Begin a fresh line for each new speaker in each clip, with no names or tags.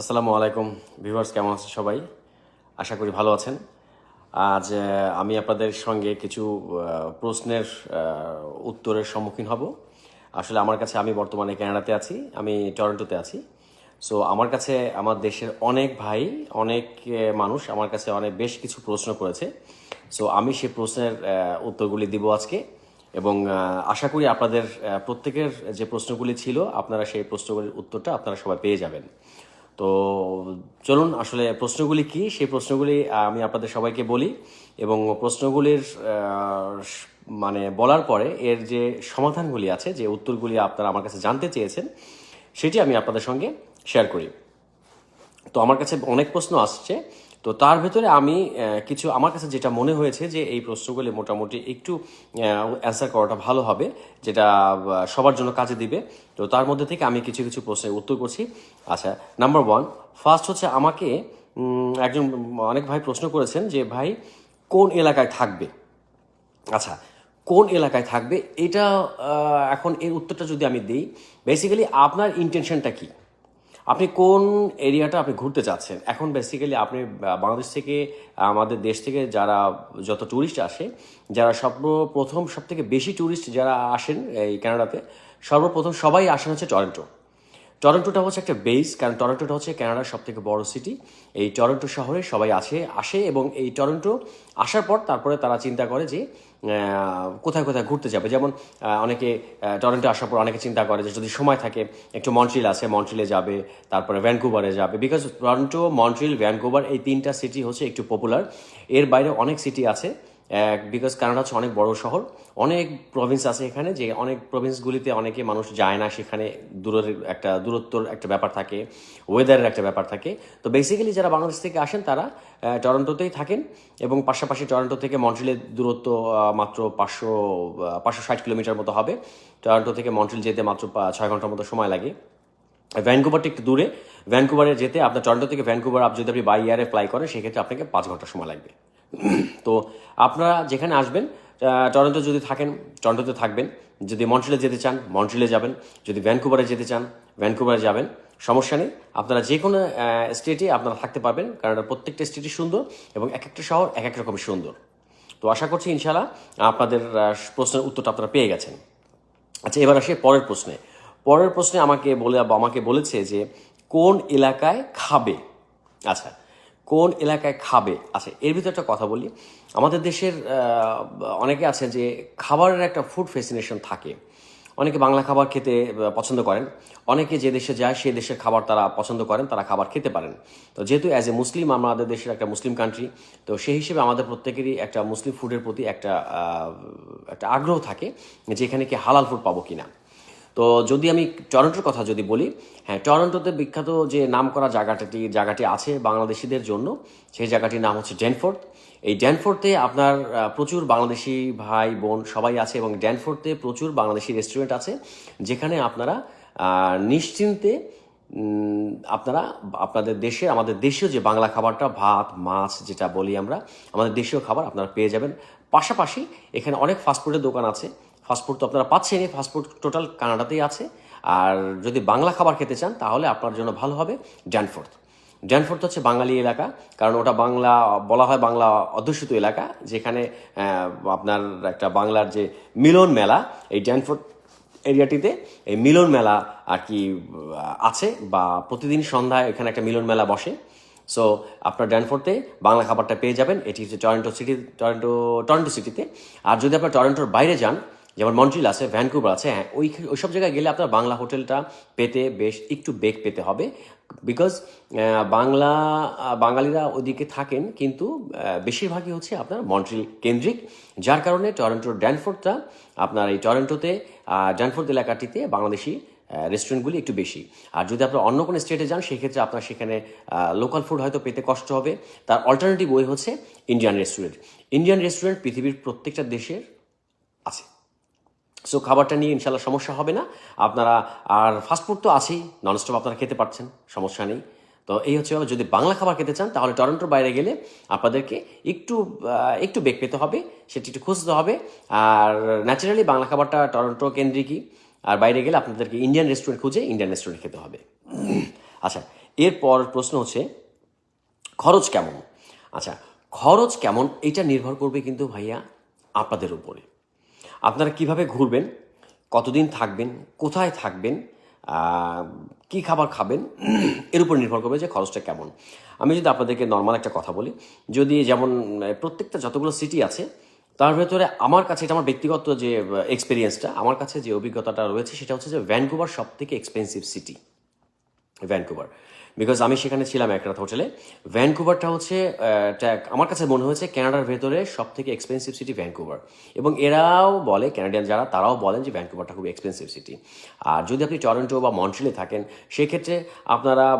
আসসালামু আলাইকুম, ভিউয়ার্স, কেমন আছেন সবাই? আশা করি ভালো আছেন। আজ আমি আপনাদের সঙ্গে কিছু প্রশ্নের উত্তরের সম্মুখীন হব। আসলে আমার কাছে আমি বর্তমানে কানাডাতে আছি, আমি টরন্টোতে আছি। সো আমার কাছে, আমার দেশের অনেক ভাই, অনেক মানুষ আমার কাছে অনেক, বেশ কিছু প্রশ্ন করেছে। সো আমি সেই প্রশ্নের উত্তরগুলি দিব আজকে এবং আশা করি আপনাদের প্রত্যেকের যে প্রশ্নগুলি ছিল, আপনারা সেই প্রশ্নগুলির উত্তরটা আপনারা সবাই পেয়ে যাবেন। তো চলুন, আসলে প্রশ্নগুলি কি? সেই প্রশ্নগুলি আমি আপনাদের সবাইকে বলি এবং প্রশ্নগুলির মানে বলার পরে এর যে সমাধানগুলি আছে, যে উত্তরগুলি আপনারা আমার কাছে জানতে চেয়েছেন, সেটি আমি আপনাদের সঙ্গে শেয়ার করি। তো আমার কাছে অনেক প্রশ্ন আসছে। তো তার ভেতরে আমি কিছু আমার কাছে যেটা মনে হয়েছে যে এই প্রশ্নগুলি মোটামুটি একটু অ্যান্সার করাটা ভালো হবে, যেটা সবার জন্য কাজে দিবে। তো তার মধ্যে থেকে আমি কিছু কিছু প্রশ্নের উত্তর করছি। আচ্ছা নাম্বার ওয়ান ফার্স্ট হচ্ছে আমাকে একজন অনেক ভাই প্রশ্ন করেছেন যে, ভাই, কোন এলাকায় থাকবে? আচ্ছা কোন এলাকায় থাকবে? এটা এখন এর উত্তরটা যদি আমি দিই বেসিক্যালি আপনার ইন্টেনশনটা কি? আপনি কোন এরিয়াটা আপনি ঘুরতে চাচ্ছেন? এখন বেসিক্যালি আপনি বাংলাদেশ থেকে আমাদের দেশ থেকে যারা যত ট্যুরিস্ট আসে, যারা সর্বপ্রথম সব থেকে বেশি ট্যুরিস্ট যারা আসেন এই ক্যানাডাতে সর্বপ্রথম সবাই আসেন হচ্ছে টরন্টো টরন্টোটা হচ্ছে একটা বেস কারণ টরন্টোটা হচ্ছে কানাডার সব থেকে বড় সিটি এই টরন্টো শহরে সবাই আসে আসে এবং এই টরন্টো আসার পর তারপরে তারা চিন্তা করে যে কোথায় কোথায় ঘুরতে যাবে। যেমন অনেকে টরন্টো আসার পর অনেকে চিন্তা করে যে যদি সময় থাকে, একটু মন্ট্রিল আছে, মন্ট্রিলে যাবে, তারপরে ভ্যানকুভারে যাবে। বিকজ টরন্টো, মন্ট্রিল, ভ্যানকুভার এই তিনটা সিটি হচ্ছে একটু পপুলার এর বাইরে অনেক সিটি আছে। বিকজ কানাডা হচ্ছে অনেক বড় শহর। অনেক প্রভিন্স আছে এখানে যে অনেক প্রভিন্সগুলিতে অনেকে মানুষ যায় না, সেখানে দূরের একটা, দূরত্বর একটা ব্যাপার থাকে ওয়েদারের একটা ব্যাপার থাকে। তো বেসিক্যালি যারা বাংলাদেশ থেকে আসেন, তারা টরন্টোতেই থাকেন এবং পাশাপাশি টরন্টো থেকে মন্ট্রিলের দূরত্ব মাত্র পাঁচশো পাঁচশো ষাট কিলোমিটার মতো হবে। টরন্টো থেকে মন্ট্রিল যেতে মাত্র ছয় ঘণ্টার মতো সময় লাগে। ভ্যানকুভারটা একটু দূরে। ভ্যানকুভারে যেতে আপনার টরন্টো থেকে ভ্যানকুভার আপ যদি আপনি বাই এয়ারে ফ্লাই করেন, সেক্ষেত্রে আপনাকে পাঁচ ঘণ্টা সময় লাগবে। তো আপনারা যেখানে আসবেন টরন্টো যদি থাকেন, টরন্টোতে থাকবেন। যদি মন্ট্রিলে যেতে চান, মন্ট্রিলে যাবেন। যদি ভ্যানকুভারে যেতে চান, ভ্যানকুভারে যাবেন। সমস্যা নেই। আপনারা যে কোনো স্টেটে আপনারা থাকতে পারবেন। কারণ প্রত্যেকটা স্টেটই সুন্দর এবং এক একটা শহর এক এক রকমের সুন্দর। তো আশা করছি ইনশাল্লাহ আপনাদের প্রশ্নের উত্তরটা আপনারা পেয়ে গেছেন। আচ্ছা এবার আসি পরের প্রশ্নে। পরের প্রশ্নে আমাকে বলে আমাকে বলেছে যে কোন এলাকায় খাবে? আচ্ছা কোন এলাকায় খাবে? আচ্ছা এর ভিতরে একটা কথা বলি। আমাদের দেশের অনেকে আছে যে খাবারের একটা ফুড ফেসিনেশন থাকে। অনেকে বাংলা খাবার খেতে পছন্দ করেন। অনেকে যে দেশে যায় সেই দেশের খাবার তারা পছন্দ করেন, তারা খাবার খেতে পারেন। তো যেহেতু অ্যাজ এ মুসলিম আমাদের দেশের একটা মুসলিম কান্ট্রি তো সেই হিসেবে আমাদের প্রত্যেকেরই একটা মুসলিম ফুডের প্রতি একটা একটা আগ্রহ থাকে যে এখানে কি হালাল ফুড পাবো কিনা। তো যদি আমি টরন্টোর কথা যদি বলি হ্যাঁ টরন্টোতে বিখ্যাত যে নাম করা জায়গাটি জায়গাটি আছে বাংলাদেশিদের জন্য, সেই জায়গাটির নাম হচ্ছে ড্যানফোর্থ এই ড্যানফোর্থে আপনার প্রচুর বাংলাদেশি ভাই, বোন সবাই আছে এবং ড্যানফোর্থে প্রচুর বাংলাদেশি রেস্টুরেন্ট আছে, যেখানে আপনারা নিশ্চিন্তে আপনারা, আপনাদের দেশে, আমাদের দেশীয় যে বাংলা খাবারটা, ভাত, মাছ যেটা বলি আমরা, আমাদের দেশীয় খাবার আপনারা পেয়ে যাবেন। পাশাপাশি এখানে অনেক ফাস্টফুডের দোকান আছে। ফাস্টফুড তো আপনারা পাচ্ছেনই ফাস্টফুড টোটাল কানাডাতেই আছে। আর যদি বাংলা খাবার খেতে চান, তাহলে আপনার জন্য ভালো হবে ড্যানফোর্থ ড্যানফোর্থ হচ্ছে বাঙালি এলাকা, কারণ ওটা বাংলা, বলা হয় বাংলা অধ্যুষিত এলাকা, যেখানে আপনার একটা বাংলার যে মিলন মেলা, এই ড্যানফোর্থ এরিয়াটিতে এই মিলন মেলা আর কি আছে, বা প্রতিদিন সন্ধ্যায় এখানে একটা মিলন মেলা বসে। সো আপনার ড্যানফোর্টে বাংলা খাবারটা পেয়ে যাবেন। এটি হচ্ছে টরেন্টো সিটি টরেন্টো টরেন্টো সিটিতে আর যদি আপনার টরেন্টোর বাইরে যান যেমন মন্ট্রিল আছে ভ্যানকুভার আছে হ্যাঁ ওই ওই সব জায়গায় গেলে আপনার বাংলা হোটেলটা পেতে বেশ একটু বেগ পেতে হবে বিকজ বাংলা বাঙালিরা ওদিকে থাকেন কিন্তু বেশিরভাগই হচ্ছে আপনার মন্ট্রিল কেন্দ্রিক যার কারণে টরন্টোর ড্যানফোর্টটা আপনার এই টরন্টোতে আহ, ড্যানফোর্ট এলাকাটিতে বাংলাদেশি রেস্টুরেন্টগুলি একটু বেশি। আর যদি আপনার অন্য কোনো স্টেটে যান সেক্ষেত্রে আপনার সেখানে লোকাল ফুড হয়তো পেতে কষ্ট হবে। তার অল্টারনেটিভ ওয়ে হচ্ছে ইন্ডিয়ান রেস্টুরেন্ট ইন্ডিয়ান রেস্টুরেন্ট পৃথিবীর প্রত্যেকটা দেশের আছে। সো খাবারটা নিয়ে ইনশাল্লাহ সমস্যা হবে না। আপনারা, আর ফাস্টফুড তো আছেই ননস্টপ আপনারা খেতে পারছেন, সমস্যা নেই। তো এই হচ্ছে। যদি বাংলা খাবার খেতে চান, তাহলে টরন্টোর বাইরে গেলে আপনাদেরকে একটু একটু বেগ পেতে হবে, সেটি একটু খুঁজতে হবে। আর ন্যাচারালি বাংলা খাবারটা টরন্টো কেন্দ্রিকই, আর বাইরে গেলে আপনাদেরকে ইন্ডিয়ান রেস্টুরেন্ট খুঁজে ইন্ডিয়ান রেস্টুরেন্ট খেতে হবে। আচ্ছা এরপর প্রশ্ন হচ্ছে, খরচ কেমন? আচ্ছা খরচ কেমন, এটা নির্ভর করবে কিন্তু ভাইয়া আপনাদের উপরে। আপনারা কীভাবে ঘুরবেন? কতদিন থাকবেন? কোথায় থাকবেন? কি খাবার খাবেন? এর উপর নির্ভর করবে যে খরচটা কেমন। আমি যদি আপনাদেরকে নর্মাল একটা কথা বলি, যদি যেমন প্রত্যেকটা যতগুলো সিটি আছে, তার ভেতরে আমার কাছে এটা আমার ব্যক্তিগত যে এক্সপিরিয়েন্সটা আমার কাছে যে অভিজ্ঞতাটা রয়েছে, সেটা হচ্ছে যে ভ্যানকুভার সব থেকে এক্সপেন্সিভ সিটি ভ্যানকুভার বিকজ আমি সেখানে ছিলাম এক রাত হোটেলে। ভ্যানকুভারটা হচ্ছে আমার কাছে মনে হয়েছে কানাডার ভেতরে সব থেকে এক্সপেন্সিভ সিটি ভ্যানকুভার এবং এরাও বলে ক্যানাডিয়ান যারা, তারাও বলেন যে ভ্যানকুভারটা খুব এক্সপেন্সিভ সিটি আর যদি আপনি টরন্টো বা মন্ট্রিলে থাকেন, সেক্ষেত্রে আপনারা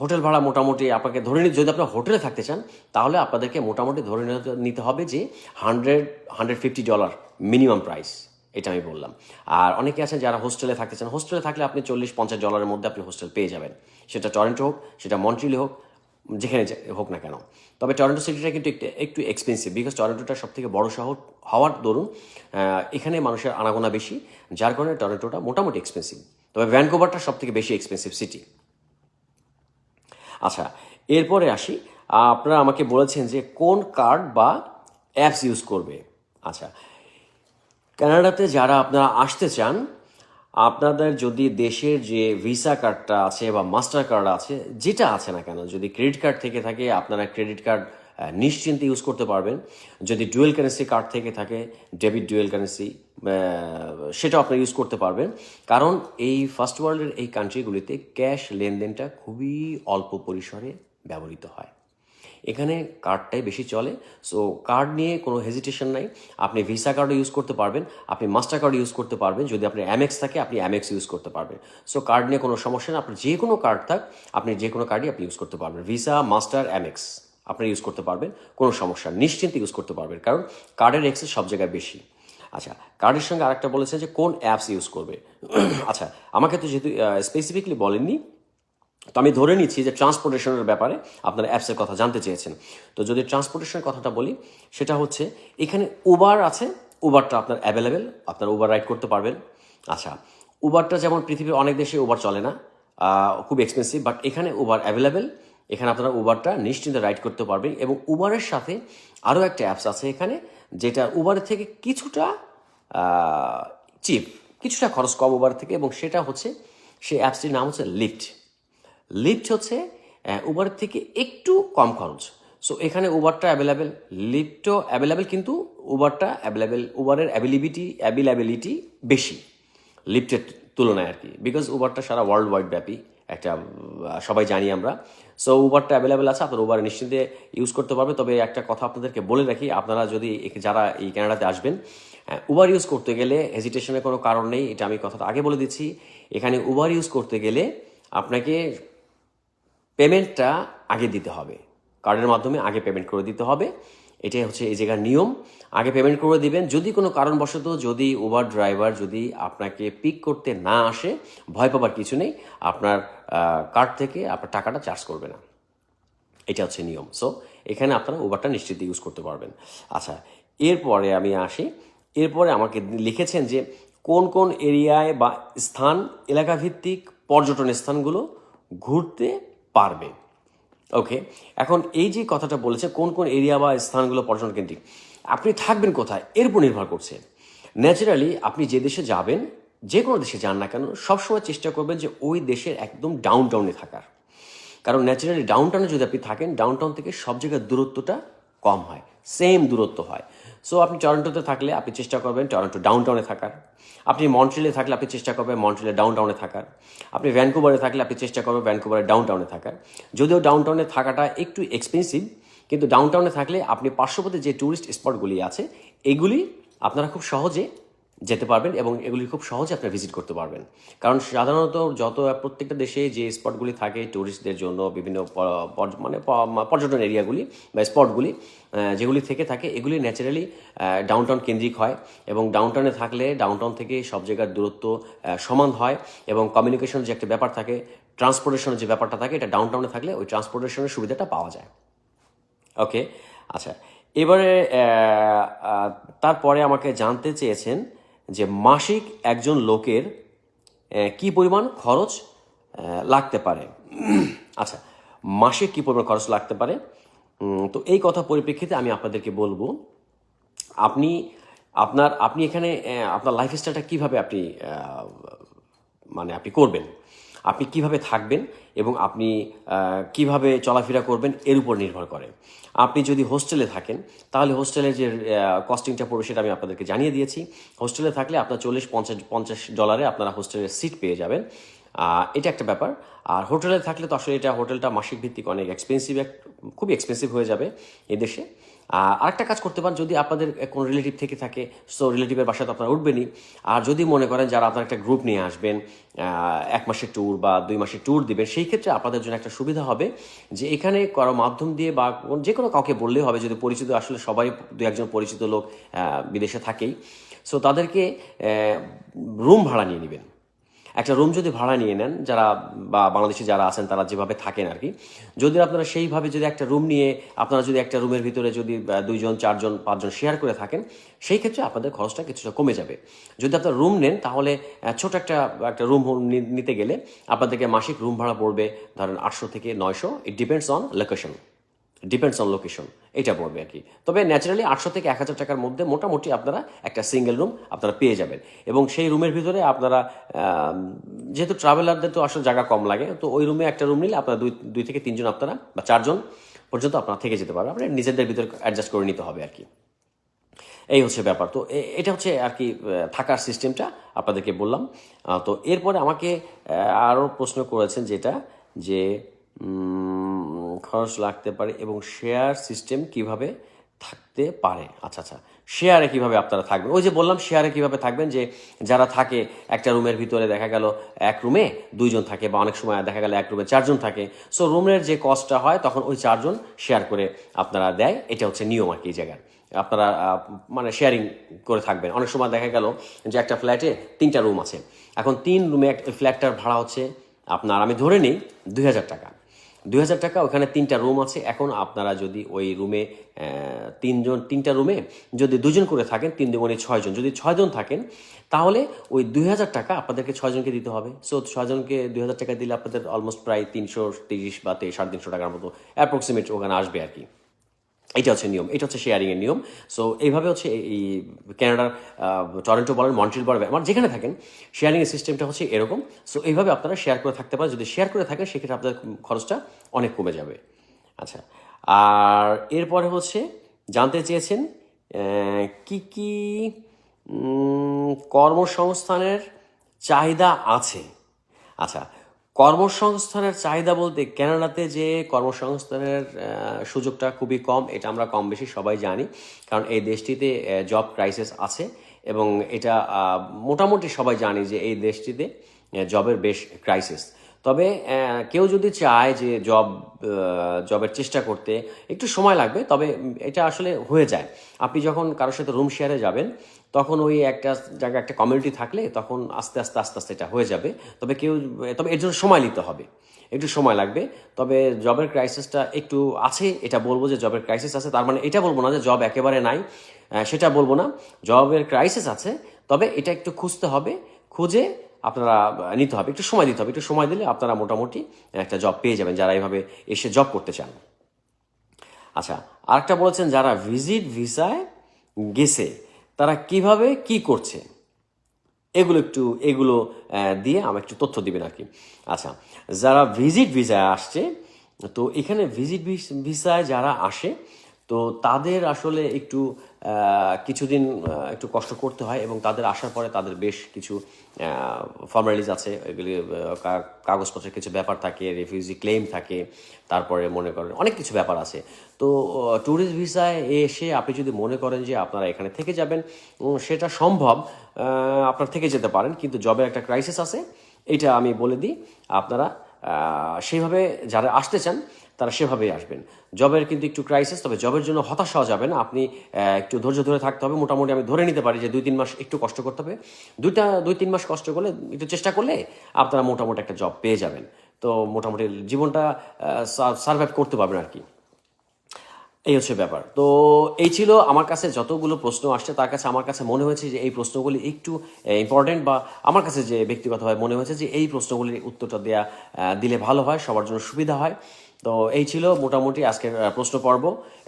হোটেল ভাড়া মোটামুটি আপনাকে ধরে নিতে যদি আপনারা হোটেলে থাকতে চান, তাহলে আপনাদেরকে মোটামুটি ধরে নিতে- নিতে হবে যে hundred hundred fifty dollar minimum price এটা আমি বললাম। আর অনেকে আছেন যারা হোস্টেলে থাকতে চান। হোস্টেলে থাকলে আপনি চল্লিশ, পঞ্চাশ ডলারের মধ্যে আপনি হোস্টেল পেয়ে যাবেন। সেটা টরেন্টো হোক, সেটা মন্ট্রিলে হোক, যেখানে হোক না কেন। তবে টরেন্টো সিটিটা কিন্তু একটু একটু এক্সপেন্সিভ বিকজ টরেন্টোটা সব থেকে বড় শহর হওয়ার দরুন এখানে মানুষের আনাগোনা বেশি, যার কারণে টরেন্টোটা মোটামুটি এক্সপেন্সিভ তবে ভ্যানকোভারটা সব থেকে বেশি এক্সপেন্সিভ সিটি আচ্ছা এরপরে আসি। আপনারা আমাকে বলেছেন যে কোন কার্ড বা অ্যাপস ইউজ করবে। আচ্ছা কানাডাতে যারা আপনারা আসতে চান আপনাদের যদি দেশের যে ভিসা কার্ডটা আছে বা মাস্টার কার্ড আছে, যেটা আছে না কেন, যদি ক্রেডিট কার্ড থেকে থাকে, আপনারা ক্রেডিট কার্ড নিশ্চিন্তে ইউজ করতে পারবেন। যদি ডুয়েল কারেন্সি কার্ড থেকে থাকে ডেবিট ডুয়েল কারেন্সি সেটাও আপনারা ইউজ করতে পারবেন। কারণ এই ফার্স্ট ওয়ার্ল্ডের এই কান্ট্রিগুলিতে ক্যাশ লেনদেনটা খুবই অল্প পরিসরে ব্যবহৃত হয়। এখানে কার্ডটাই বেশি চলে। সো কার্ড নিয়ে কোনো হেজিটেশন নাই। আপনি ভিসা কার্ডও ইউজ করতে পারবেন। আপনি মাস্টার কার্ড ইউজ করতে পারবেন। যদি আপনার অ্যামেক্স থাকে, আপনি অ্যামেক্স ইউজ করতে পারবেন। সো কার্ড নিয়ে কোনো সমস্যা না আপনার যে কোনো কার্ড থাক, আপনি যে কোনো কার্ডই আপনি ইউজ করতে পারবেন। ভিসা মাস্টার অ্যামেক্স আপনি ইউজ করতে পারবেন। কোনো সমস্যা। নিশ্চিন্তে ইউজ করতে পারবেন। কারণ কার্ডের এক্সেস সব জায়গায় বেশি। আচ্ছা কার্ডের সঙ্গে আরেকটা বলেছেন যে কোন অ্যাপস ইউজ করবে? আচ্ছা আমাকে তো যেহেতু স্পেসিফিকলি বলেননি তো আমি ধরে নিচ্ছি যে ট্রান্সপোর্টেশনের ব্যাপারে আপনারা অ্যাপসের কথা জানতে চেয়েছেন। তো যদি ট্রান্সপোর্টেশনের কথাটা বলি, সেটা হচ্ছে এখানে উবার আছে উবারটা আপনার অ্যাভেলেবেল আপনার উবার রাইড করতে পারবেন। আচ্ছা উবারটা যেমন পৃথিবীর অনেক দেশে উবার চলে না খুব এক্সপেন্সিভ বাট এখানে উবার অ্যাভেলেবেল এখানে আপনারা উবারটা নিশ্চিন্তে রাইড করতে পারবেন। এবং উবারের সাথে আরও একটা অ্যাপস আছে এখানে, যেটা উবারের থেকে কিছুটা চিপ কিছুটা খরচ কম উবার থেকে, এবং সেটা হচ্ছে সেই অ্যাপসটির নাম হচ্ছে লিফট লিফট হচ্ছে উবার থেকে একটু কম খরচ। সো এখানে উবারটা অ্যাভেলেবেল লিফটও অ্যাভেলেবেল কিন্তু উবারটা অ্যাভেলেবেল উবারের অ্যাভেলিবিলিটি অ্যাভেলেবিলিটি বেশি। লিফটের তুলনায় আর কি বিকজ উবারটা সারা ওয়ার্ল্ড ওয়াইড ব্যাপী, একটা সবাই জানি আমরা। সো উবারটা অ্যাভেলেবেল আছে, আপনার উবার নিশ্চিন্তে ইউজ করতে পারবে। তবে একটা কথা আপনাদেরকে বলে রাখি, আপনারা যদি যারা এই কানাডাতে আসবেন উবার ইউজ করতে গেলে হেজিটেশনের কোনো কারণ নেই, এটা আমি কথাটা আগে বলে দিচ্ছি। এখানে উবার ইউজ করতে গেলে আপনাকে পেমেন্টটা আগে দিতে হবে। কার্ডের মাধ্যমে আগে পেমেন্ট করে দিতে হবে। এটাই হচ্ছে এই জায়গার নিয়ম। আগে পেমেন্ট করে দিবেন। যদি কোনো কারণবশত যদি উবার ড্রাইভার যদি আপনাকে পিক করতে না আসে, ভয় পাবার কিছু নেই। আপনার কার্ড থেকে আপনার টাকাটা চার্জ করবে না। এটা হচ্ছে নিয়ম। সো এখানে আপনারা উবারটা নিশ্চিত ইউজ করতে পারবেন। আচ্ছা এরপরে আমি আসি। এরপরে আমাকে লিখেছেন যে কোন কোন এরিয়ায় বা স্থান এলাকা ভিত্তিক পর্যটন স্থানগুলো ঘুরতে পারবে। ওকে এখন এই যে কথাটা বলেছে, কোন কোন এরিয়া বা স্থানগুলো পর্যটন কেন্দ্রিক আপনি থাকবেন কোথায়? এর উপর নির্ভর করছে। ন্যাচারালি আপনি যে দেশে যাবেন, যে কোনো দেশে যান না কেন, সবসময় চেষ্টা করবেন যে ওই দেশের একদম ডাউন টাউনে থাকার। কারণ ন্যাচারালি ডাউন টাউনে যদি আপনি থাকেন ডাউন টাউন থেকে সব জায়গায় দূরত্বটা কম হয়। সেম দূরত্ব হয়। সো আপনি টরন্টোতে থাকলে আপনি চেষ্টা করবেন টরন্টো ডাউন টাউনে থাকার। আপনি মন্ট্রিলে থাকলে আপনি চেষ্টা করবেন মন্ট্রিলে ডাউন টাউনে থাকার। আপনি ভ্যানকুভারে থাকলে আপনি চেষ্টা করবেন ভ্যানকুভারে ডাউন টাউনে থাকার। যদিও ডাউন টাউনে থাকাটা একটু এক্সপেন্সিভ কিন্তু ডাউন টাউনে থাকলে আপনি পার্শ্ববর্তী যে ট্যুরিস্ট স্পটগুলি আছে, এগুলি আপনারা খুব সহজে যেতে পারবেন এবং এগুলি খুব সহজে আপনারা ভিজিট করতে পারবেন। কারণ সাধারণত যত প্রত্যেকটা দেশে যে স্পটগুলি থাকে ট্যুরিস্টদের জন্য, বিভিন্ন মানে পর্যটন এরিয়াগুলি বা স্পটগুলি যেগুলি থেকে থাকে, এগুলি ন্যাচারালি ডাউনটাউন কেন্দ্রিক হয় এবং ডাউনটাউনে থাকলে ডাউনটাউন থেকে সব জায়গার দূরত্ব সমান হয় এবং কমিউনিকেশন যে একটা ব্যাপার থাকে ট্রান্সপোর্টেশনের যে ব্যাপারটা থাকে, এটা ডাউনটাউনে থাকলে ওই ট্রান্সপোর্টেশনের সুবিধাটা পাওয়া যায়। ওকে আচ্ছা। এবারে তারপরে আমাকে জানতে চেয়েছেন যে মাসিক একজন লোকের আহ, কি পরিমাণ খরচ লাগতে পারে। আচ্ছা মাসে কী পরিমাণ খরচ লাগতে পারে? তো এই কথা পরিপ্রেক্ষিতে আমি আপনাদেরকে বলব আপনি আপনার আপনি এখানে আপনার লাইফস্টাইলটা কীভাবে আপনি মানে আপনি করবেন? আপনি কীভাবে থাকবেন এবং আপনি কীভাবে চলাফেরা করবেন এর উপর নির্ভর করে। আপনি যদি হোস্টেলে থাকেন, তাহলে হোস্টেলের যে কস্টিংটা পড়বে সেটা আমি আপনাদেরকে জানিয়ে দিয়েছি। হোস্টেলে থাকলে আপনার চল্লিশ, পঞ্চাশ পঞ্চাশ ডলারে আপনারা হোস্টেলের সিট পেয়ে যাবেন। এটা একটা ব্যাপার। আর হোটেলে থাকলে তো আসলে এটা হোটেলটা মাসিক ভিত্তিক অনেক এক্সপেন্সিভ খুবই এক্সপেন্সিভ হয়ে যাবে এদেশে আরেকটা কাজ করতে পারেন যদি আপনাদের কোনো রিলেটিভ থেকে থাকে সো রিলেটিভের বাসায় তো আপনারা উঠবেনই। আর যদি মনে করেন যারা আপনার একটা গ্রুপ নিয়ে আসবেন এক মাসের ট্যুর বা দুই মাসের ট্যুর দিবেন, সেই ক্ষেত্রে আপনাদের জন্য একটা সুবিধা হবে যে এখানে কারও মাধ্যম দিয়ে বা যে কোনো কাউকে বললেই হবে যদি পরিচিত, আসলে সবাই দু একজন পরিচিত লোক বিদেশে থাকেই। সো তাদেরকে রুম ভাড়া নিয়ে নেবেন। একটা রুম যদি ভাড়া নিয়ে নেন, যারা বা বাংলাদেশে যারা আছেন, তারা যেভাবে থাকেন আর কি, যদি আপনারা সেইভাবে যদি একটা রুম নিয়ে, আপনারা যদি একটা রুমের ভিতরে যদি দুইজন, চারজন, পাঁচজন শেয়ার করে থাকেন, সেই ক্ষেত্রে আপনাদের খরচটা কিছুটা কমে যাবে। যদি আপনারা রুম নেন, তাহলে ছোট একটা একটা রুম নিতে গেলে আপনাদেরকে মাসিক রুম ভাড়া পড়বে, ধরেন আটশো থেকে নয়শো it depends on location depends on location এটা পড়বে আর কি। তবে ন্যাচারালি আটশো থেকে এক হাজার টাকার মধ্যে মোটামুটি আপনারা একটা সিঙ্গেল রুম আপনারা পেয়ে যাবেন। এবং সেই রুমের ভিতরে আপনারা যেহেতু ট্রাভেলারদের তো আসলে জায়গা কম লাগে, তো ওই রুমে একটা রুম নিলে আপনারা দুই দুই থেকে তিনজন আপনারা বা চারজন পর্যন্ত আপনারা থেকে যেতে পারবেন। আপনার নিজেদের ভিতরে অ্যাডজাস্ট করে নিতে হবে আর কি। এই হচ্ছে ব্যাপার। তো এটা হচ্ছে আর কি থাকার সিস্টেমটা আপনাদেরকে বললাম। তো এরপরে আমাকে আরও প্রশ্ন করেছেন যেটা, যে খরচ লাগতে পারে এবং শেয়ার সিস্টেম কীভাবে থাকতে পারে? আচ্ছা আচ্ছা। শেয়ারে কীভাবে আপনারা থাকবেন? ওই যে বললাম শেয়ারে কীভাবে থাকবেন যে যারা থাকে, একটা রুমের ভিতরে দেখা গেল এক রুমে দুইজন থাকে বা অনেক সময় দেখা গেল এক রুমে চারজন থাকে। সো রুমের যে কস্টটা হয়, তখন ওই চারজন শেয়ার করে আপনারা দেয়। এটা হচ্ছে নিয়ম আর কি এই জায়গার। আপনারা মানে শেয়ারিং করে থাকবেন। অনেক সময় দেখা গেল যে একটা ফ্ল্যাটে তিনটা রুম আছে। এখন তিন রুমে এক ফ্ল্যাটটার ভাড়া হচ্ছে আপনার, আমি ধরে নিই, দুই হাজার টাকা। দুই হাজার টাকা, ওখানে তিনটা রুম আছে। এখন আপনারা যদি ওই রুমে তিনজন, তিনটা রুমে যদি দুজন করে থাকেন, তিন দুগুণে ছয়জন যদি ছয়জন থাকেন, তাহলে ওই দুই হাজার টাকা আপনাদেরকে ছয়জনকে দিতে হবে। সো ছয়জনকে দুই হাজার টাকা দিলে আপনাদের অলমোস্ট প্রায় তিনশো তিরিশ বা সাড়ে তিনশো টাকার মতো অ্যাপ্রক্সিমেট ওখানে আসবে আর কি। এটা হচ্ছে নিয়ম, এটা হচ্ছে শেয়ারিংয়ের নিয়ম। সো এইভাবে হচ্ছে এই- ক্যানাডার টরেন্টো বলেন মন্ট্রিল বলেন, আমার যেখানে থাকেন শেয়ারিংয়ের সিস্টেমটা হচ্ছে এরকম। সো এইভাবে আপনারা শেয়ার করে থাকতে পারেন। যদি শেয়ার করে থাকেন, সেক্ষেত্রে আপনাদের খরচটা অনেক কমে যাবে। আচ্ছা আর এরপরে হচ্ছে জানতে চেয়েছেন কি কি কর্মসংস্থানের চাহিদা আছে? আচ্ছা কর্মসংস্থানের চাহিদা বলতে কেনাডাতে যে কর্মসংস্থানের সুযোগটা খুবই কম, এটা আমরা কম বেশি সবাই জানি। কারণ এই দেশটিতে জব ক্রাইসিস আছে এবং এটা মোটামুটি সবাই জানি যে এই দেশটিতে জবের বেশ ক্রাইসিস তবে কেউ যদি চায় যে জব জবের চেষ্টা করতে, একটু সময় লাগবে, তবে এটা আসলে হয়ে যায়। আপনি যখন কারোর সাথে রুম শেয়ারে যাবেন, তখন ওই একটা জায়গায় একটা কমিউনিটি থাকলে তখন আস্তে আস্তে আস্তে আস্তে এটা হয়ে যাবে। তবে কেউ, তবে এর জন্য সময় নিতে হবে। একটু সময় লাগবে। তবে জবের ক্রাইসিসটা একটু আছে, এটা বলব যে জবের ক্রাইসিস আছে, তার মানে এটা বলব না যে জব একেবারে নাই সেটা বলব না। জবের ক্রাইসিস আছে, তবে এটা একটু খুঁজতে হবে। খুঁজে আপনারা নিতে হবে। একটু সময় দিতে হবে। একটু সময় দিলে আপনারা মোটামুটি একটা জব পেয়ে যাবেন যারা এইভাবে এসে জব করতে চান। আচ্ছা আরেকটা বলেছেন, যারা ভিজিট ভিসায় গেছে, তারা কীভাবে কি করছে? এগুলো একটু, এগুলো দিয়ে আমার একটু তথ্য দিবেন আর কি আচ্ছা যারা ভিজিট ভিসায় আসছে, তো এখানে ভিজিট ভিসায় যারা আসে তো তাদের আসলে একটু কিছুদিন একটু কষ্ট করতে হয় এবং তাদের আসার পরে তাদের বেশ কিছু ফর্মালিটিস আছে। এগুলি কাগজপত্রের কিছু ব্যাপার থাকে রেফিউজি ক্লেম থাকে, তারপরে মনে করেন অনেক কিছু ব্যাপার আছে। তো ট্যুরিস্ট ভিসায় এসে আপনি যদি মনে করেন যে আপনারা এখানে থেকে যাবেন সেটা সম্ভব আপনার থেকে যেতে পারেন। কিন্তু জবের একটা ক্রাইসিস আছে, এটা আমি বলে দিই, আপনারা সেইভাবে যারা আসতে চান তারা সেভাবেই আসবেন। জবের কিন্তু একটু ক্রাইসিস তবে জবের জন্য হতাশ হওয়া যাবে না। আপনি একটু ধৈর্য ধরে থাকতে হবে। মোটামুটি আমি ধরে নিতে পারি যে দুই তিন মাস একটু কষ্ট করতে হবে। দুইটা দুই তিন মাস কষ্ট করলে একটু চেষ্টা করলে আপনারা মোটামুটি একটা জব পেয়ে যাবেন। তো মোটামুটি জীবনটা সার্ভাইভ করতে পারবেন আর কি। এই হচ্ছে ব্যাপার। তো এই ছিল আমার কাছে যতগুলো প্রশ্ন আসছে তার কাছে আমার কাছে মনে হয়েছে যে এই প্রশ্নগুলি একটু ইম্পর্টেন্ট বা আমার কাছে যে ব্যক্তিগতভাবে মনে হয়েছে যে এই প্রশ্নগুলির উত্তরটা আহ, দিলে ভালো হয় সবার জন্য সুবিধা হয়। তো এই ছিল মোটামুটি আজকের প্রশ্ন পর্ব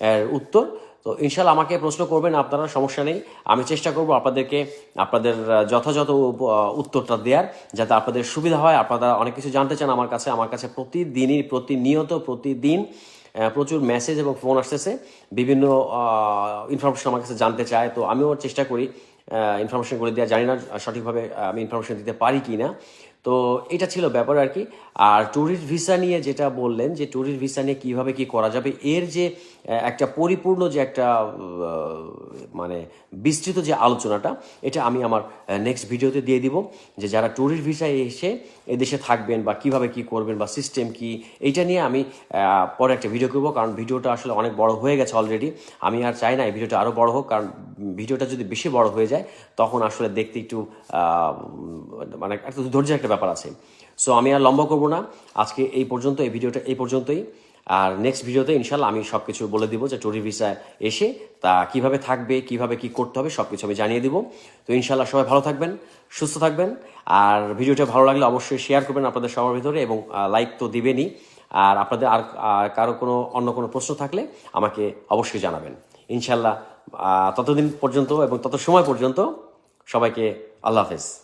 এর উত্তর। তো ইনশাল্লাহ আমাকে প্রশ্ন করবেন, আপনারা সমস্যা নেই। আমি চেষ্টা করব আপনাদেরকে, আপনাদের যথাযথ উত্তরটা দেওয়ার যাতে আপনাদের সুবিধা হয়। আপনারা অনেক কিছু জানতে চান আমার কাছে আমার কাছে প্রতিদিনই, প্রতিনিয়ত, প্রতিদিন প্রচুর মেসেজ এবং ফোন আসতেছে। বিভিন্ন ইনফরমেশন আমার কাছে জানতে চায়। তো আমিও চেষ্টা করি ইনফরমেশন করে দেওয়া জানি না, সঠিকভাবে আমি ইনফরমেশন দিতে পারি কি না তো এটা ছিল ব্যাপার আর কি। আর ট্যুরিস্ট ভিসা নিয়ে যেটা বললেন যে ট্যুরিস্ট ভিসা নিয়ে কীভাবে কী করা যাবে, এর যে একটা পরিপূর্ণ যে একটা মানে বিস্তৃত যে আলোচনাটা, এটা আমি আমার নেক্সট ভিডিওতে দিয়ে দিব। যে যারা ট্যুরিস্ট ভিসায় এসে এদেশে থাকবেন বা কীভাবে কি করবেন বা সিস্টেম কি, এইটা নিয়ে আমি পরে একটা ভিডিও করব। কারণ ভিডিওটা আসলে অনেক বড় হয়ে গেছে অলরেডি আমি আর চাই না এই ভিডিওটা আরও বড় হোক। কারণ ভিডিওটা যদি বেশি বড় হয়ে যায়, তখন আসলে দেখতে একটু মানে একটা ধৈর্যের একটা ব্যাপার আছে। সো আমি আর লম্বা করব না। আজকে এই পর্যন্ত, এই ভিডিওটা এই পর্যন্তই। আর নেক্সট ভিডিওতে ইনশাল্লাহ আমি সব কিছু বলে দিব যে ট্যুরি ভিসায় এসে তা কীভাবে থাকবে, কীভাবে কি করতে হবে সব কিছু আমি জানিয়ে দিব। তো ইনশাল্লাহ সবাই ভালো থাকবেন, সুস্থ থাকবেন। আর ভিডিওটা ভালো লাগলে অবশ্যই শেয়ার করবেন আপনাদের সবার ভিতরে এবং লাইক তো দিবেনই। আর আপনাদের আর কারও কোনো, অন্য কোনো প্রশ্ন থাকলে আমাকে অবশ্যই জানাবেন। ইনশাল্লাহ ততদিন পর্যন্ত এবং তত সময় পর্যন্ত সবাইকে আল্লাহ হাফেজ।